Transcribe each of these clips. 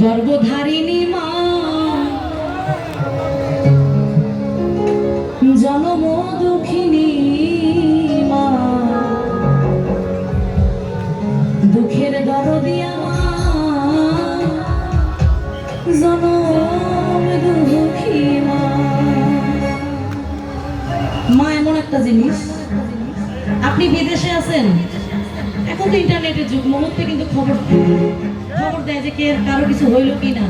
গর্ভধারিণী মা, জনম দুঃখিনী মা, দুঃখের দরদিয়া মা দুঃখী মা। মা, এমন একটা জিনিস, আপনি বিদেশে আছেন, এখন তো ইন্টারনেটের যুগ, মুহূর্তে কিন্তু খবর খবর দেয় যে কে কারও কিছু হইল কি না।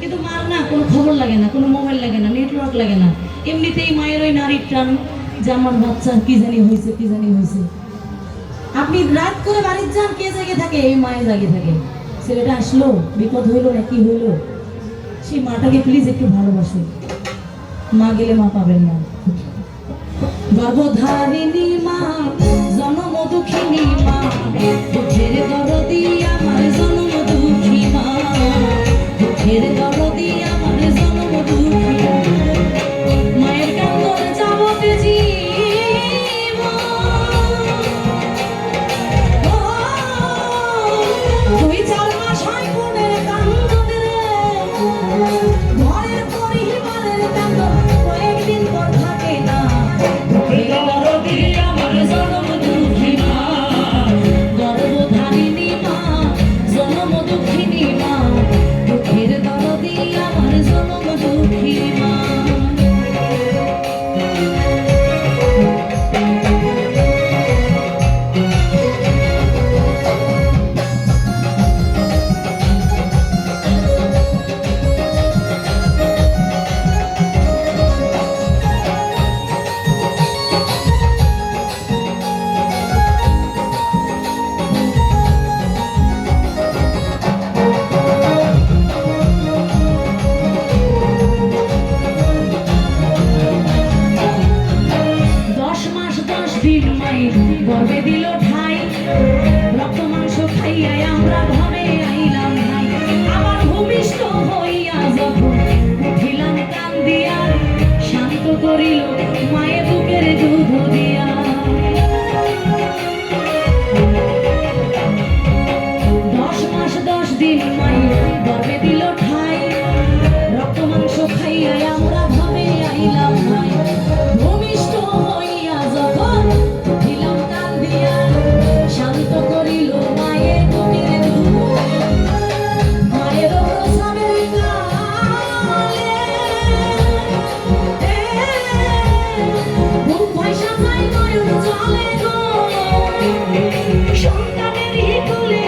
কিন্তু মার না কোনো খবর লাগে না, কোনো মোবাইল লাগে না নেটওয়ার্ক লাগে না। এমনিতেই মায়ের ওই নারীর টান যে আমার বাচ্চা কি জানি হয়েছে কি জানি হয়েছে আপনি রাত করে বাড়ির যান, কে জাগে থাকে? এই মায়ের জাগে থাকে। ছেলেটা আসলো, বিপদ হইল না কি হইল? সেই মাটাকে প্লিজ একটু ভালোবাসুন মা গেলে মা পাবেন না। গর্ভধারিণী মা জনম দুঃখিনী মা, দুঃখের দুঃখের দরদি গর্বে দিল ঠাই। রক্ত মাংস খাইয়াই আমরা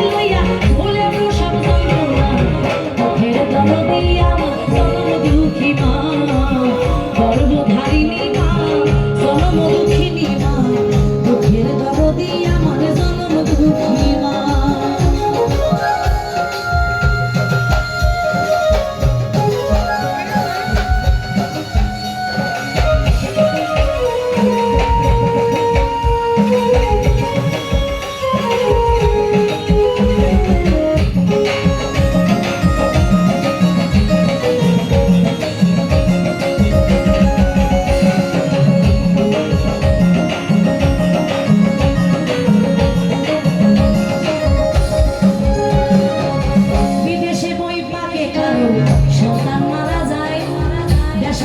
Hallelujah.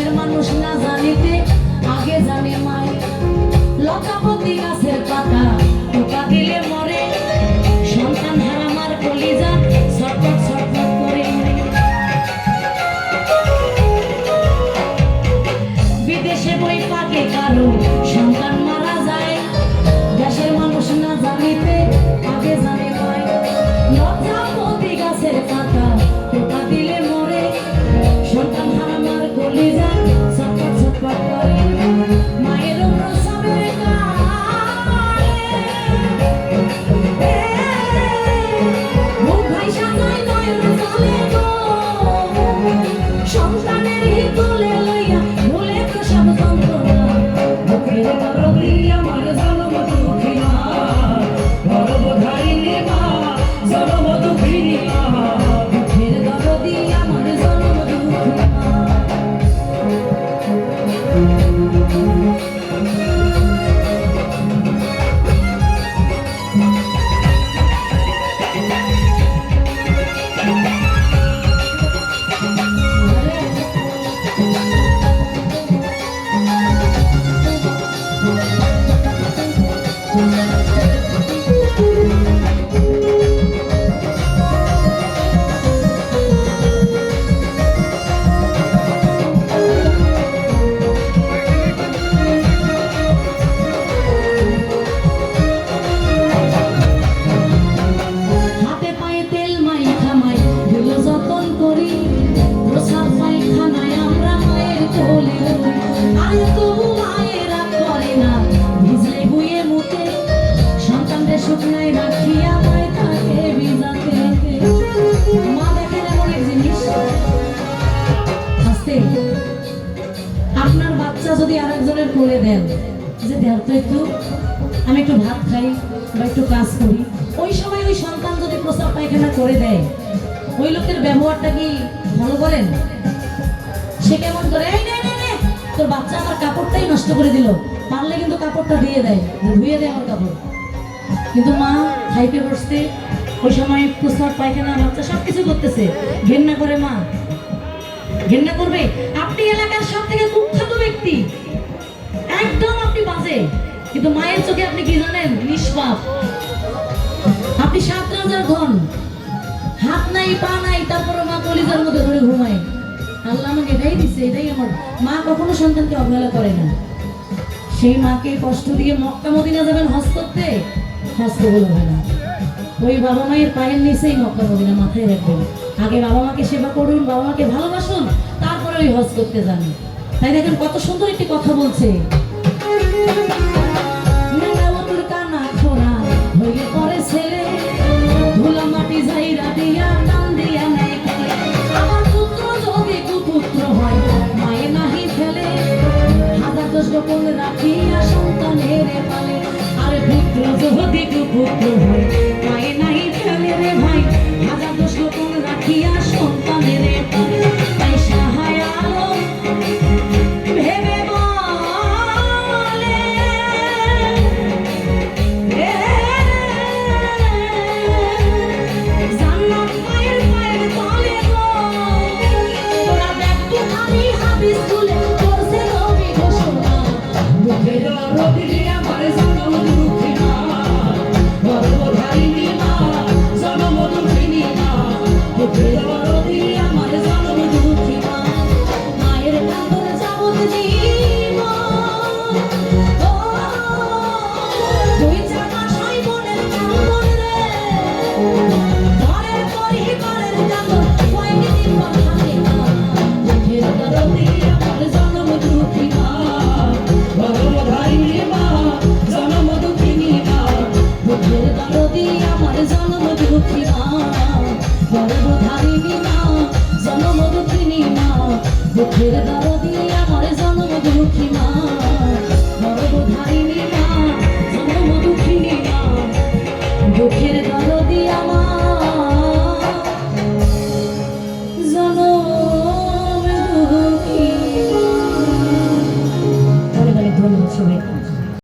দেশের মানুষ না জানিতে, আগে জানে মায়। লতাপতি গাছের পাতা টোকা দিলে মরে। সন্তান হারামার কলিজা ছটফট কাজ করি। ওই সময় ওই সন্তান যদি প্রস্রাব পায়খানা করে দেয়, ওই লোকের ব্যবহারটা কি ভালো করেন সে কেমন করে তোর বাচ্চা আমার কাপড়টাই নষ্ট করে দিল। পারলে কিন্তু কাপড়টা দিয়ে দেয়, ধুয়ে দেয় আমার কাপড়। কিন্তু মা খাইতে বসতে ওই সময় প্রস্রাব পায়খানা, বাচ্চা সব কিছু করতেছে। ঘেন্না করে মা, ঘেন্না করবে? আপনি এলাকার সব থেকে কুখ্যাত ব্যক্তি। একদম আপনি বাজে। কিন্তু মায়ের চোখে আপনি কি জানেন? নিষ্পাপ। আপনি সাত রাজার ধন। হাত নাই, পা নাই তারপরে মা কলিজার মধ্যে ধরে ঘুমায়। আল্লাহ আমাকে এটাই দিচ্ছে এটাই আমার মা কখনো সন্তানকে অবহেলা করে না। সেই মাকে কষ্ট দিয়ে মক্কা মদিনা যাবেন হজ করতে কবুল হবে না। ওই বাবা মায়ের পায়ের নিচেই মক্কা মদিনা মাথায় রাখবেন। আগে বাবা মাকে সেবা করুন, বাবা মাকে ভালোবাসুন, তারপরে ওই হজ করতে যান। তাই দেখেন কত সুন্দর একটি কথা বলছে।